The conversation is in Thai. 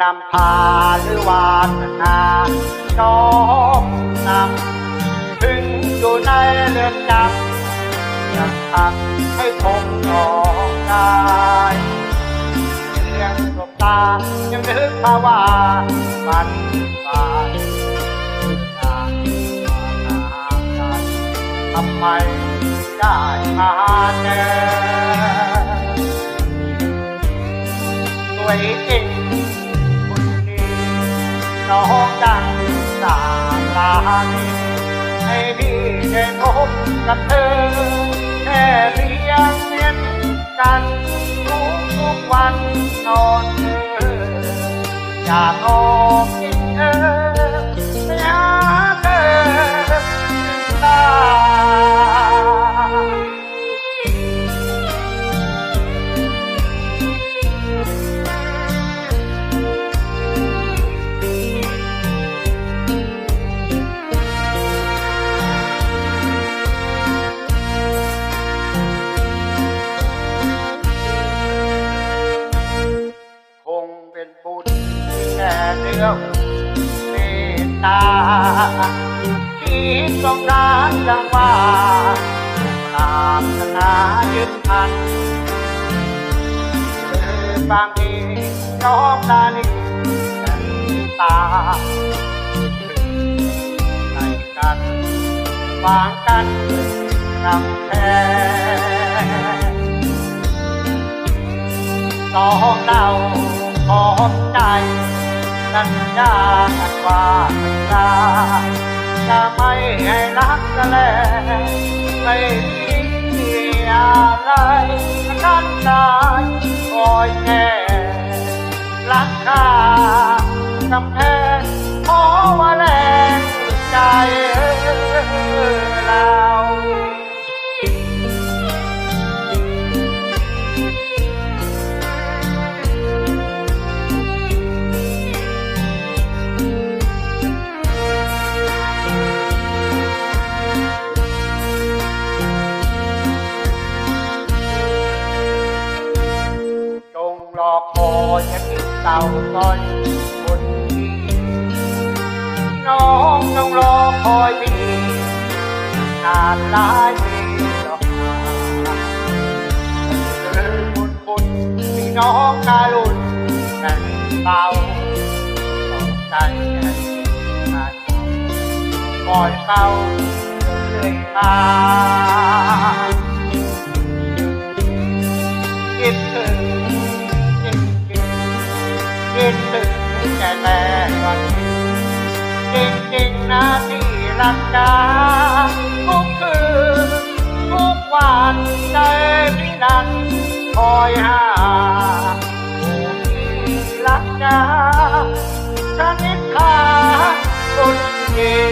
นำพาหรือวาสนาน้อมนำถึงอยู่ในเรือนจำยังทำให้ผมร้องได้เพียงสบตายังนึกภาวามันตายอยากาหาทำไมได้มาเจอสวยจริง น้องดังสามลานีให้พี่ได้พบกับเธอแค่เพียงเห็นกันทุกทุกวันนอนเธออยากออกกินเธอ เมตตาที่ต้องการดังว่าตามสนายึดพันคือบางทีน้องลาลีแต่ตาในกันวางกันกำแพงสองเราพร้อมใจ สัญญากันว่าสัญญาจะไม่ให้รักกันแล้วไม่มีอะไรกันได้คอยแค่รักข้ากำแพงเพราะว่าแรงใจเรา จงรอคอยจะติดเต่าก้อยคนที่น้องจงรอคอยพี่นานหลายปีหรอกนาเดินบุญบุญพี่น้องการุณแบ่งเบาต้องใจให้นายคอยเศร้าเรื่อยมา ที่รักษาทุกคืนทุกวันใจพี่นั้นคอยหาผู้ที่รักษาชนิดขาสุดเย็น